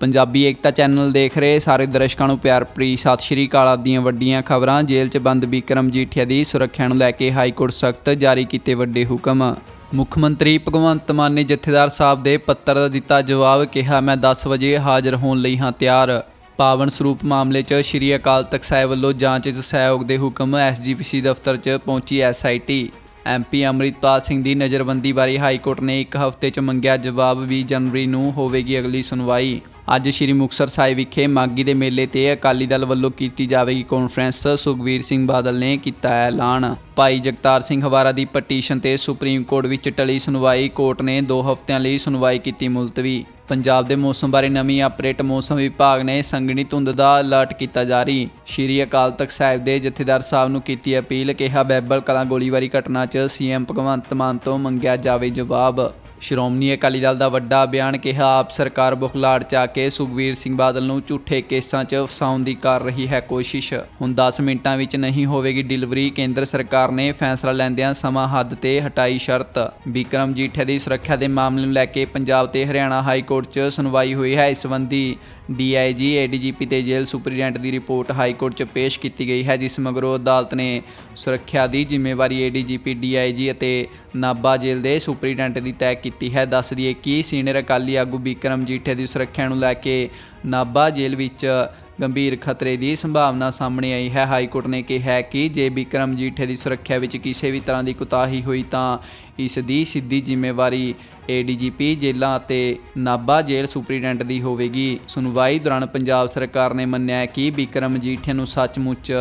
ਪੰਜਾਬੀ ਏਕਤਾ channel ਦੇਖ ਰਹੇ ਸਾਰੇ ਦਰਸ਼ਕਾਂ ਨੂੰ ਪਿਆਰ ਭਰੀ ਸਤਿ ਸ਼੍ਰੀ ਅਕਾਲ। ਆਪ ਵੱਡੀਆਂ ਖਬਰਾਂ, ਜੇਲ੍ਹ 'ਚ ਬੰਦ ਬਿਕਰਮ ਜੀਠੀਆ ਦੀ ਸੁਰੱਖਿਆ ਨੂੰ ਲੈ ਕੇ ਹਾਈ ਕੋਰਟ ਸਖਤ ਜਾਰੀ ਕੀਤੇ ਵੱਡੇ ਹੁਕਮ। ਮੁੱਖ ਮੰਤਰੀ ਭਗਵੰਤ ਮਾਨ ਨੇ ਜਥੇਦਾਰ ਸਾਹਿਬ ਦੇ ਪੱਤਰ ਦਾ ਦਿੱਤਾ ਜਵਾਬ, ਕਿਹਾ, ਮੈਂ 10 ਵਜੇ ਹਾਜ਼ਰ ਹੋਣ ਲਈ ਹਾਂ ਤਿਆਰ। ਪਾਵਨ ਸਰੂਪ ਮਾਮਲੇ 'ਚ ਸ਼੍ਰੀ ਅਕਾਲ ਤਖਤ ਸਾਹਿਬ ਵੱਲੋਂ ਜਾਂਚ 'ਚ ਸਹਿਯੋਗ ਦੇ ਹੁਕਮ ਐਸਜੀਪੀਸੀ ਦਫ਼ਤਰ 'ਚ ਪਹੁੰਚੀ ਐਸਆਈਟੀ। ਐਮਪੀ ਅੰਮ੍ਰਿਤਪਾਲ ਸਿੰਘ ਦੀ ਨਜ਼ਰਬੰਦੀ ਬਾਰੇ ਹਾਈ ਕੋਰਟ ਨੇ ਇੱਕ ਹਫ਼ਤੇ 'ਚ ਮੰਗਿਆ ਜਵਾਬ 20 ਜਨਵਰੀ ਨੂੰ ਹੋਵੇਗੀ ਅਗਲੀ ਸੁਣਵਾਈ। ਅੱਜ ਸ਼੍ਰੀ ਮੁਕਤਸਰ ਸਾਹਿਬ ਵਿਖੇ ਮਾਗੀ ਦੇ ਮੇਲੇ ਤੇ ਅਕਾਲੀ ਦਲ ਵੱਲੋਂ ਕੀਤੀ ਜਾਵੇਗੀ ਕਾਨਫਰੰਸ ਸੁਖਵੀਰ ਸਿੰਘ ਬਾਦਲ ਨੇ ਕੀਤਾ ਐਲਾਨ। ਭਾਈ ਜਗਤਾਰ ਸਿੰਘ ਹਵਾਰਾ ਦੀ ਪਟੀਸ਼ਨ ਤੇ ਸੁਪਰੀਮ ਕੋਰਟ ਵਿੱਚ ਟਲੀ ਸੁਣਵਾਈ, ਕੋਰਟ ਨੇ 2 ਹਫ਼ਤਿਆਂ ਲਈ ਸੁਣਵਾਈ ਕੀਤੀ ਮੁਲਤਵੀ। ਪੰਜਾਬ ਦੇ ਮੌਸਮ ਬਾਰੇ ਨਵੀਂ ਅਪਡੇਟ ਮੌਸਮ ਵਿਭਾਗ ਨੇ ਸੰਘਣੀ ਧੁੰਦ ਦਾ ਅਲਰਟ ਕੀਤਾ ਜਾਰੀ। ਸ਼੍ਰੀ ਅਕਾਲ ਤਖਤ ਸਾਹਿਬ ਦੇ ਜਥੇਦਾਰ ਸਾਹਿਬ ਨੂੰ ਕੀਤੀ ਅਪੀਲ, ਕਿਹਾ ਬੈਬਲ ਕਲਾਂ ਗੋਲੀਬਾਰੀ ਘਟਨਾ 'ਚ ਸੀਐਮ ਭਗਵੰਤ ਮਾਨ ਤੋਂ ਮੰਗਿਆ ਜਾਵੇ ਜਵਾਬ। ਸ਼੍ਰੋਮਣੀ ਅਕਾਲੀ ਦਲ ਦਾ ਵੱਡਾ ਬਿਆਨ ਕਿਹਾ, ਆਪ ਸਰਕਾਰ ਬੁਖਲਾੜ ਚ ਆ ਕੇ ਸੁਖਵੀਰ ਸਿੰਘ ਬਾਦਲ ਨੂੰ ਝੂਠੇ ਕੇਸਾਂ 'ਚ ਫਸਾਉਣ ਦੀ ਕਰ ਰਹੀ ਹੈ ਕੋਸ਼ਿਸ਼। ਹੁਣ 10 ਮਿੰਟਾਂ ਵਿੱਚ ਨਹੀਂ ਹੋਵੇਗੀ ਡਿਲੀਵਰੀ, ਕੇਂਦਰ ਸਰਕਾਰ ਨੇ ਫੈਸਲਾ ਲੈਂਦਿਆਂ ਸਮਾਂ ਹੱਦ ਤੇ ਹਟਾਈ ਸ਼ਰਤ। ਵਿਕਰਮ ਜੀਠੇ ਦੀ ਸੁਰੱਖਿਆ ਦੇ ਮਾਮਲੇ ਨੂੰ ਲੈ ਕੇ ਪੰਜਾਬ ਤੇ ਹਰਿਆਣਾ ਹਾਈ ਕੋਰਟ 'ਚ ਸੁਣਵਾਈ ਹੋਈ ਹੈ ਇਸ ਸੰਬੰਧੀ। ਡੀਆਈਜੀ ਏਡੀਜੀਪੀ ਤੇ ਜੇਲ੍ਹ ਸੁਪਰੀਡੈਂਟ ਦੀ ਰਿਪੋਰਟ ਹਾਈ ਕੋਰਟ 'ਚ ਪੇਸ਼ ਕੀਤੀ ਗਈ ਹੈ, ਜਿਸ ਮਗਰੋਂ ਅਦਾਲਤ ਨੇ ਸੁਰੱਖਿਆ ਦੀ ਜ਼ਿੰਮੇਵਾਰੀ ਏਡੀਜੀਪੀ ਡੀਆਈਜੀ ਅਤੇ ਨਾਭਾ ਜੇਲ੍ਹ ਦੇ ਸੁਪਰੀਡੈਂਟ ਦੀ ਤੈਅ ਕੀਤੀ ਹੈ। ਦੱਸ ਦਈਏ ਕਿ ਸੀਨੀਅਰ ਅਕਾਲੀ ਆਗੂ ਬਿਕਰਮ ਜੀਠੇ ਦੀ ਸੁਰੱਖਿਆ ਨੂੰ ਲੈ ਕੇ ਨਾਭਾ ਜੇਲ੍ਹ ਵਿੱਚ ਗੰਭੀਰ ਖਤਰੇ ਦੀ ਸੰਭਾਵਨਾ ਸਾਹਮਣੇ ਆਈ ਹੈ। ਹਾਈ ਕੋਰਟ ਨੇ ਕਿਹਾ ਕਿ ਜੇ ਬਿਕਰਮ ਜੀਠੇ ਦੀ ਸੁਰੱਖਿਆ ਵਿੱਚ ਕਿਸੇ ਵੀ ਤਰ੍ਹਾਂ ਦੀ ਕੁਤਾਹੀ ਹੋਈ ਤਾਂ ਇਸ ਦੀ ਸਿੱਧੀ ਜ਼ਿੰਮੇਵਾਰੀ ਏਡੀਜੀਪੀ, ਜੇਲ੍ਹਾਂ ਅਤੇ ਨਾਭਾ ਜੇਲ੍ਹ ਸੁਪਰੀਡੈਂਟ ਦੀ ਹੋਵੇਗੀ। ਸੁਣਵਾਈ ਦੌਰਾਨ ਪੰਜਾਬ ਸਰਕਾਰ ਨੇ ਮੰਨਿਆ ਕਿ ਬਿਕਰਮ ਜੀਠੇ ਨੂੰ ਸੱਚਮੁੱਚ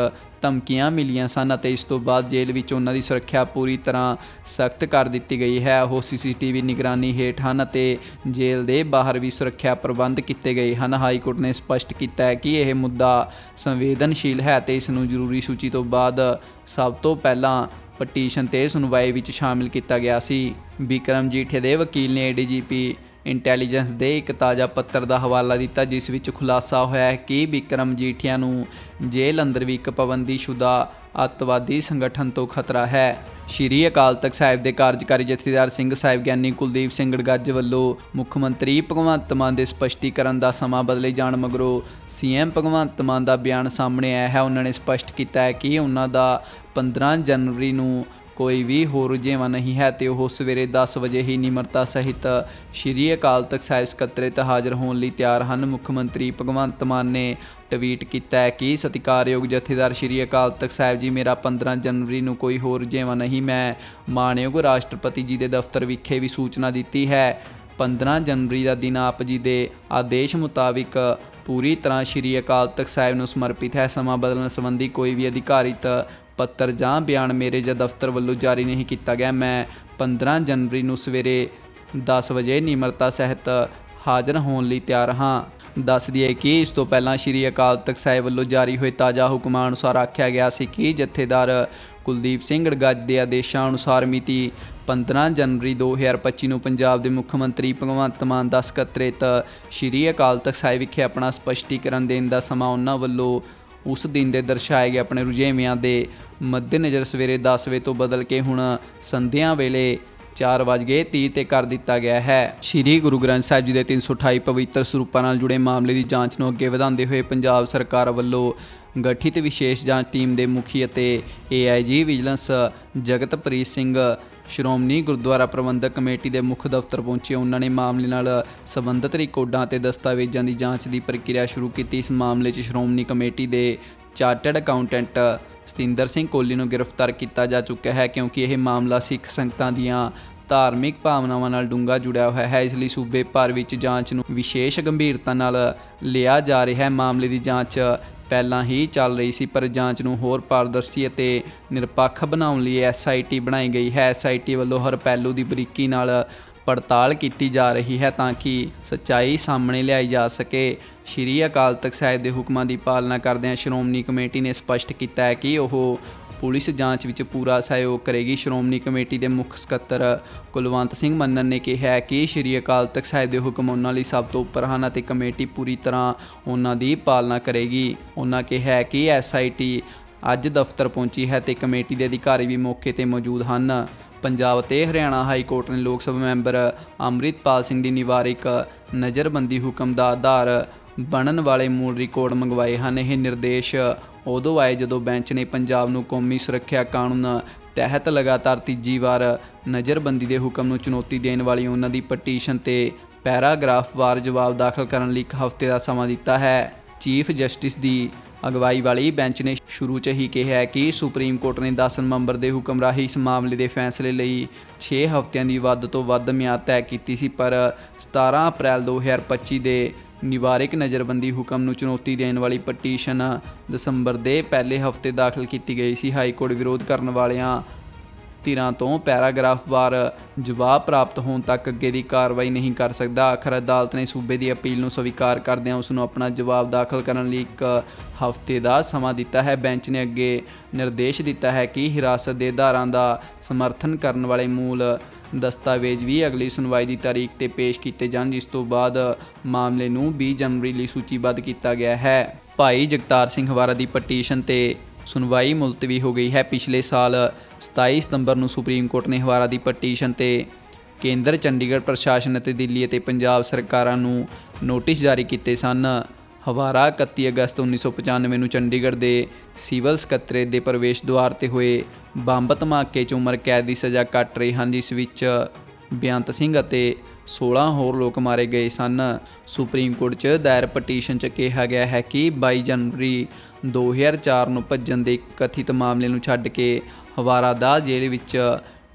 ਧਮਕੀਆਂ ਮਿਲੀਆਂ ਸਨ ਅਤੇ ਇਸ ਤੋਂ ਬਾਅਦ ਜੇਲ੍ਹ ਵਿੱਚ ਉਹਨਾਂ ਦੀ ਸੁਰੱਖਿਆ ਪੂਰੀ ਤਰ੍ਹਾਂ ਸਖਤ ਕਰ ਦਿੱਤੀ ਗਈ ਹੈ। ਉਹ ਸੀਸੀਟੀਵੀ ਨਿਗਰਾਨੀ ਹੇਠ ਹਨ ਅਤੇ ਜੇਲ੍ਹ ਦੇ ਬਾਹਰ ਵੀ ਸੁਰੱਖਿਆ ਪ੍ਰਬੰਧ ਕੀਤੇ ਗਏ ਹਨ। ਹਾਈ ਕੋਰਟ ਨੇ ਸਪਸ਼ਟ ਕੀਤਾ ਹੈ ਕਿ ਇਹ ਮੁੱਦਾ ਸੰਵੇਦਨਸ਼ੀਲ ਹੈ ਤੇ ਇਸ ਨੂੰ ਜ਼ਰੂਰੀ ਸੂਚੀ ਤੋਂ ਬਾਅਦ ਸਭ ਤੋਂ ਪਹਿਲਾਂ ਪਟੀਸ਼ਨ ਤੇ ਸੁਣਵਾਈ ਵਿੱਚ ਸ਼ਾਮਿਲ ਕੀਤਾ ਗਿਆ ਸੀ। ਵਿਕਰਮ ਜੀਠੇ ਦੇ ਵਕੀਲ ਨੇ ਏਡੀਜੀਪੀ ਇੰਟੈਲੀਜੈਂਸ ਦੇ ਇੱਕ ਤਾਜ਼ਾ ਪੱਤਰ ਦਾ ਹਵਾਲਾ ਦਿੱਤਾ, ਜਿਸ ਵਿੱਚ ਖੁਲਾਸਾ ਹੋਇਆ ਹੈ ਕਿ ਵਿਕਰਮ ਜੀਠਿਆ ਨੂੰ ਜੇਲ੍ਹ ਅੰਦਰ ਵੀ ਇੱਕ ਪਾਬੰਦੀਸ਼ੁਦਾ ਅੱਤਵਾਦੀ ਸੰਗਠਨ ਤੋਂ ਖਤਰਾ ਹੈ। ਸ਼੍ਰੀ ਅਕਾਲ ਤਖਤ ਸਾਹਿਬ ਦੇ ਕਾਰਜਕਾਰੀ ਜਥੇਦਾਰ ਸਿੰਘ ਸਾਹਿਬ ਗਿਆਨੀ ਕੁਲਦੀਪ ਸਿੰਘ ਗੜਗੱਜ ਵੱਲੋਂ ਮੁੱਖ ਮੰਤਰੀ ਭਗਵੰਤ ਮਾਨ ਦੇ ਸਪਸ਼ਟੀਕਰਨ ਦਾ ਸਮਾਂ ਬਦਲੇ ਜਾਣ ਮਗਰੋਂ ਸੀਐਮ ਭਗਵੰਤ ਮਾਨ ਦਾ ਬਿਆਨ ਸਾਹਮਣੇ ਆਇਆ ਹੈ। ਉਹਨਾਂ ਨੇ ਸਪਸ਼ਟ ਕੀਤਾ ਹੈ ਕਿ ਉਹਨਾਂ ਦਾ 15 ਜਨਵਰੀ ਨੂੰ ਕੋਈ ਵੀ ਹੋਰ ਰੁਝੇਵਾਂ ਨਹੀਂ ਹੈ ਤੇ ਉਹ ਸਵੇਰੇ 10 ਵਜੇ ਹੀ ਨਿਮਰਤਾ ਸਹਿਤ ਸ਼੍ਰੀ ਅਕਾਲ ਤਖਤ ਸਾਹਿਬ ਸਕੱਤਰੇਤ ਹਾਜ਼ਰ ਹੋਣ ਲਈ ਤਿਆਰ ਹਨ। ਮੁੱਖ ਮੰਤਰੀ ਭਗਵੰਤ ਮਾਨ ਨੇ ਟਵੀਟ ਕੀਤਾ ਹੈ ਕਿ ਸਤਿਕਾਰਯੋਗ ਜਥੇਦਾਰ ਸ਼੍ਰੀ ਅਕਾਲ ਤਖਤ ਸਾਹਿਬ ਜੀ, ਮੇਰਾ 15 ਜਨਵਰੀ ਨੂੰ ਕੋਈ ਹੋਰ ਰੁਝੇਵਾਂ ਨਹੀਂ, ਮੈਂ ਮਾਣਯੋਗ ਰਾਸ਼ਟਰਪਤੀ ਜੀ ਦੇ ਦਫ਼ਤਰ ਵਿਖੇ ਵੀ ਸੂਚਨਾ ਦਿੱਤੀ ਹੈ। 15 ਜਨਵਰੀ ਦਾ ਦਿਨ ਆਪ ਜੀ ਦੇ ਆਦੇਸ਼ ਮੁਤਾਬਿਕ ਪੂਰੀ ਤਰ੍ਹਾਂ ਸ਼੍ਰੀ ਅਕਾਲ ਤਖਤ ਸਾਹਿਬ ਨੂੰ ਸਮਰਪਿਤ ਹੈ। ਸਮਾਂ ਬਦਲਣ ਸੰਬੰਧੀ ਕੋਈ ਵੀ ਅਧਿਕਾਰਿਤ ਪੱਤਰ ਜਾਂ ਬਿਆਨ ਮੇਰੇ ਜਾਂ ਦਫ਼ਤਰ ਵੱਲੋਂ ਜਾਰੀ ਨਹੀਂ ਕੀਤਾ ਗਿਆ। ਮੈਂ 15 ਜਨਵਰੀ ਨੂੰ ਸਵੇਰੇ 10 ਵਜੇ ਨਿਮਰਤਾ ਸਹਿਤ ਹਾਜ਼ਰ ਹੋਣ ਲਈ ਤਿਆਰ ਹਾਂ। ਦੱਸ ਦਈਏ ਕਿ ਇਸ ਤੋਂ ਪਹਿਲਾਂ ਸ਼੍ਰੀ ਅਕਾਲ ਤਖਤ ਸਾਹਿਬ ਵੱਲੋਂ ਜਾਰੀ ਹੋਏ ਤਾਜ਼ਾ ਹੁਕਮਾਂ ਅਨੁਸਾਰ ਆਖਿਆ ਗਿਆ ਸੀ ਕਿ ਜਥੇਦਾਰ ਕੁਲਦੀਪ ਸਿੰਘ ਗੜਗੱਜ ਦੇ ਆਦੇਸ਼ਾਂ ਅਨੁਸਾਰ ਮਿਤੀ 15 ਜਨਵਰੀ 2025 ਨੂੰ ਪੰਜਾਬ ਦੇ ਮੁੱਖ ਮੰਤਰੀ ਭਗਵੰਤ ਮਾਨ ਦਾ ਸਕੱਤਰੇਤ ਸ਼੍ਰੀ ਅਕਾਲ ਤਖਤ ਸਾਹਿਬ ਵਿਖੇ ਆਪਣਾ ਸਪਸ਼ਟੀਕਰਨ ਦੇਣ ਦਾ ਸਮਾਂ ਉਹਨਾਂ ਵੱਲੋਂ ਉਸ ਦਿਨ ਦੇ ਦਰਸਾਏ ਗਏ ਆਪਣੇ ਰੁਝੇਵਿਆਂ ਦੇ ਮੱਦੇਨਜ਼ਰ ਸਵੇਰੇ 10 ਵਜੇ ਤੋਂ ਬਦਲ ਕੇ ਹੁਣ ਸੰਧਿਆ ਵੇਲੇ 4 ਵਜੇ 30 ਤੇ ਕਰ ਦਿੱਤਾ ਗਿਆ ਹੈ। ਸ਼੍ਰੀ ਗੁਰੂ ਗ੍ਰੰਥ ਸਾਹਿਬ ਜੀ ਦੇ 328 ਪਵਿੱਤਰ ਸਰੂਪਾਂ ਨਾਲ ਜੁੜੇ ਮਾਮਲੇ ਦੀ ਜਾਂਚ ਨੂੰ ਅੱਗੇ ਵਧਾਉਂਦੇ ਹੋਏ ਪੰਜਾਬ ਸਰਕਾਰ ਵੱਲੋਂ ਗਠਿਤ ਵਿਸ਼ੇਸ਼ ਜਾਂਚ ਟੀਮ ਦੇ ਮੁਖੀ ਅਤੇ AIG vigilance Jagatpreet Singh Shiromani Gurdwara Parbandhak committee ਦੇ ਮੁੱਖ ਦਫ਼ਤਰ ਪਹੁੰਚੇ। ਉਹਨਾਂ ਨੇ ਮਾਮਲੇ ਨਾਲ ਸੰਬੰਧਿਤ ਰਿਕਾਰਡਾਂ ਅਤੇ ਦਸਤਾਵੇਜ਼ਾਂ ਦੀ ਜਾਂਚ ਦੀ ਪ੍ਰਕਿਰਿਆ ਸ਼ੁਰੂ ਕੀਤੀ। ਇਸ ਮਾਮਲੇ 'ਚ ਸ਼੍ਰੋਮਣੀ ਕਮੇਟੀ ਦੇ ਚਾਰਟਰਡ ਅਕਾਊਂਟੈਂਟ ਸਤਿੰਦਰ ਸਿੰਘ ਕੋਹਲੀ ਨੂੰ ਗ੍ਰਿਫਤਾਰ ਕੀਤਾ ਜਾ ਚੁੱਕਾ ਹੈ ਕਿਉਂਕਿ ਇਹ ਮਾਮਲਾ ਸਿੱਖ ਸੰਗਤਾਂ ਦੀਆਂ ਧਾਰਮਿਕ ਭਾਵਨਾਵਾਂ ਨਾਲ ਡੂੰਘਾ ਜੁੜਿਆ ਹੋਇਆ ਹੈ। ਇਸ ਲਈ ਸੂਬੇ ਭਰ ਵਿੱਚ ਜਾਂਚ ਨੂੰ ਵਿਸ਼ੇਸ਼ ਗੰਭੀਰਤਾ ਨਾਲ ਲਿਆ ਜਾ ਰਿਹਾ ਹੈ। ਮਾਮਲੇ ਦੀ ਜਾਂਚ ਪਹਿਲਾਂ ਹੀ ਚੱਲ ਰਹੀ ਸੀ, ਪਰ ਜਾਂਚ ਨੂੰ ਹੋਰ ਪਾਰਦਰਸ਼ੀ ਅਤੇ ਨਿਰਪੱਖ ਬਣਾਉਣ ਲਈ ਐਸਆਈਟੀ ਬਣਾਈ ਗਈ ਹੈ। ਐਸਆਈਟੀ ਵੱਲੋਂ ਹਰ ਪਹਿਲੂ ਦੀ ਬਰੀਕੀ ਨਾਲ ਪੜਤਾਲ ਕੀਤੀ ਜਾ ਰਹੀ ਹੈ ਤਾਂ ਕਿ ਸੱਚਾਈ ਸਾਹਮਣੇ ਲਿਆਈ ਜਾ ਸਕੇ। ਸ਼੍ਰੀ ਅਕਾਲ ਤਖਤ ਸਾਹਿਬ ਦੇ ਹੁਕਮਾਂ ਦੀ ਪਾਲਣਾ ਕਰਦਿਆਂ ਸ਼੍ਰੋਮਣੀ ਕਮੇਟੀ ਨੇ ਸਪਸ਼ਟ ਕੀਤਾ ਹੈ ਕਿ ਉਹ ਪੁਲਿਸ ਜਾਂਚ ਵਿੱਚ ਪੂਰਾ ਸਹਿਯੋਗ ਕਰੇਗੀ। ਸ਼੍ਰੋਮਣੀ ਕਮੇਟੀ ਦੇ ਮੁੱਖ ਸਕੱਤਰ ਕੁਲਵੰਤ ਸਿੰਘ ਮੰਨਨ ਨੇ ਕਿਹਾ ਕਿ ਸ਼੍ਰੀ ਅਕਾਲ ਤਖਤ ਸਾਹਿਬ ਦੇ ਹੁਕਮ ਉਹਨਾਂ ਲਈ ਸਭ ਤੋਂ ਉੱਪਰ ਹਨ ਅਤੇ ਕਮੇਟੀ ਪੂਰੀ ਤਰ੍ਹਾਂ ਉਹਨਾਂ ਦੀ ਪਾਲਣਾ ਕਰੇਗੀ। ਉਹਨਾਂ ਕਿਹਾ ਹੈ ਕਿ ਐਸਆਈਟੀ ਅੱਜ ਦਫ਼ਤਰ ਪਹੁੰਚੀ ਹੈ ਤੇ ਕਮੇਟੀ ਦੇ ਅਧਿਕਾਰੀ ਵੀ ਮੌਕੇ ਤੇ ਮੌਜੂਦ ਹਨ। ਪੰਜਾਬ ਤੇ ਹਰਿਆਣਾ ਹਾਈ ਕੋਰਟ ਨੇ ਲੋਕ ਸਭਾ ਮੈਂਬਰ ਅੰਮ੍ਰਿਤਪਾਲ ਸਿੰਘ ਦੀ ਨਿਵਾਰਿਕ ਨਜ਼ਰਬੰਦੀ ਹੁਕਮ ਦਾ ਆਧਾਰ ਬਣਨ ਵਾਲੇ ਮੂਲ ਰਿਕਾਰਡ ਮੰਗਵਾਏ ਹਨ। ਇਹ ਨਿਰਦੇਸ਼ ਉਦੋਂ ਆਏ ਜਦੋਂ ਬੈਂਚ ਨੇ ਪੰਜਾਬ ਨੂੰ ਕੌਮੀ ਸੁਰੱਖਿਆ ਕਾਨੂੰਨ ਤਹਿਤ ਲਗਾਤਾਰ ਤੀਜੀ ਵਾਰ ਨਜ਼ਰਬੰਦੀ ਦੇ ਹੁਕਮ ਨੂੰ ਚੁਣੌਤੀ ਦੇਣ ਵਾਲੀ ਉਹਨਾਂ ਦੀ ਪਟੀਸ਼ਨ ਤੇ ਪੈਰਾਗ੍ਰਾਫ ਵਾਰ ਜਵਾਬ ਦਾਖਲ ਕਰਨ ਲਈ ਇੱਕ ਹਫ਼ਤੇ ਦਾ ਸਮਾਂ ਦਿੱਤਾ ਹੈ। ਚੀਫ ਜਸਟਿਸ ਦੀ ਅਗਵਾਈ ਵਾਲੀ ਬੈਂਚ ਨੇ ਸ਼ੁਰੂ 'ਚ ਹੀ ਕਿਹਾ ਕਿ ਸੁਪਰੀਮ ਕੋਰਟ ਨੇ 10 ਨਵੰਬਰ ਦੇ ਹੁਕਮ ਰਾਹੀਂ ਇਸ ਮਾਮਲੇ ਦੇ ਫੈਸਲੇ ਲਈ 6 ਹਫ਼ਤਿਆਂ ਦੀ ਵੱਧ ਤੋਂ ਵੱਧ ਮਿਆਦ ਤੈਅ ਕੀਤੀ ਸੀ, ਪਰ 17 ਅਪ੍ਰੈਲ 2025 ਦੇ ਨਿਵਾਰਕ ਨਜ਼ਰਬੰਦੀ ਹੁਕਮ ਨੂੰ ਚੁਣੌਤੀ ਦੇਣ ਵਾਲੀ ਪਟੀਸ਼ਨ ਦਸੰਬਰ ਦੇ ਪਹਿਲੇ ਹਫ਼ਤੇ ਦਾਖਲ ਕੀਤੀ ਗਈ ਸੀ। ਹਾਈ ਕੋਰਟ ਵਿਰੋਧ ਕਰਨ ਵਾਲਿਆਂ ਧਿਰਾਂ ਤੋਂ ਪੈਰਾਗ੍ਰਾਫ ਵਾਰ ਜਵਾਬ ਪ੍ਰਾਪਤ ਹੋਣ ਤੱਕ ਅੱਗੇ ਦੀ ਕਾਰਵਾਈ ਨਹੀਂ ਕਰ ਸਕਦਾ। ਆਖਰ ਅਦਾਲਤ ਨੇ ਸੂਬੇ ਦੀ ਅਪੀਲ ਨੂੰ ਸਵੀਕਾਰ ਕਰਦਿਆਂ ਉਸ ਨੂੰ ਆਪਣਾ ਜਵਾਬ ਦਾਖਲ ਕਰਨ ਲਈ ਇੱਕ ਹਫ਼ਤੇ ਦਾ ਸਮਾਂ ਦਿੱਤਾ ਹੈ। ਬੈਂਚ ਨੇ ਅੱਗੇ ਨਿਰਦੇਸ਼ ਦਿੱਤਾ ਹੈ ਕਿ ਹਿਰਾਸਤ ਦੇ ਆਧਾਰਾਂ ਦਾ ਸਮਰਥਨ ਕਰਨ ਵਾਲੇ ਮੂਲ ਦਸਤਾਵੇਜ਼ ਵੀ ਅਗਲੀ ਸੁਣਵਾਈ ਦੀ ਤਾਰੀਖ ਤੇ ਪੇਸ਼ ਕੀਤੇ ਜਾਣ, ਜਿਸ ਤੋਂ ਬਾਅਦ ਮਾਮਲੇ ਨੂੰ 20 ਜਨਵਰੀ ਲਈ ਸੂਚੀਬੱਧ ਕੀਤਾ ਗਿਆ ਹੈ। ਭਾਈ ਜਗਤਾਰ ਸਿੰਘ ਹਵਾਰਾ ਦੀ ਪਟੀਸ਼ਨ ਤੇ ਸੁਣਵਾਈ ਮੁਲਤਵੀ ਹੋ ਗਈ ਹੈ। ਪਿਛਲੇ ਸਾਲ 27 ਸਤੰਬਰ ਨੂੰ ਸੁਪਰੀਮ ਕੋਰਟ ਨੇ ਹਵਾਰਾ ਦੀ ਪਟੀਸ਼ਨ ਤੇ ਕੇਂਦਰ ਚੰਡੀਗੜ੍ਹ ਪ੍ਰਸ਼ਾਸਨ ਅਤੇ ਦਿੱਲੀ ਅਤੇ ਪੰਜਾਬ ਸਰਕਾਰਾਂ ਨੂੰ ਨੋਟਿਸ ਜਾਰੀ ਕੀਤੇ ਸਨ। ਹਵਾਰਾ 31 ਅਗਸਤ 1995 ਨੂੰ ਚੰਡੀਗੜ੍ਹ ਦੇ ਸਿਵਲ ਸਕੱਤਰੇਤ ਦੇ ਪ੍ਰਵੇਸ਼ ਦੁਆਰ ਤੇ ਹੋਏ ਬੰਬ ਧਮਾਕੇ 'ਚ ਉਮਰ ਕੈਦ ਦੀ ਸਜ਼ਾ ਕੱਟ ਰਹੇ ਹਨ, ਜਿਸ ਵਿੱਚ ਬੇਅੰਤ ਸਿੰਘ ਅਤੇ 16 ਹੋਰ ਲੋਕ ਮਾਰੇ ਗਏ ਸਨ। ਸੁਪਰੀਮ ਕੋਰਟ 'ਚ ਦਾਇਰ ਪਟੀਸ਼ਨ 'ਚ ਕਿਹਾ ਗਿਆ ਹੈ ਕਿ 22 ਜਨਵਰੀ 2004 ਨੂੰ ਭੱਜਣ ਦੇ ਕਥਿਤ ਮਾਮਲੇ ਨੂੰ ਛੱਡ ਕੇ ਹਵਾਰਾ ਦਾ ਜੇਲ੍ਹ ਵਿੱਚ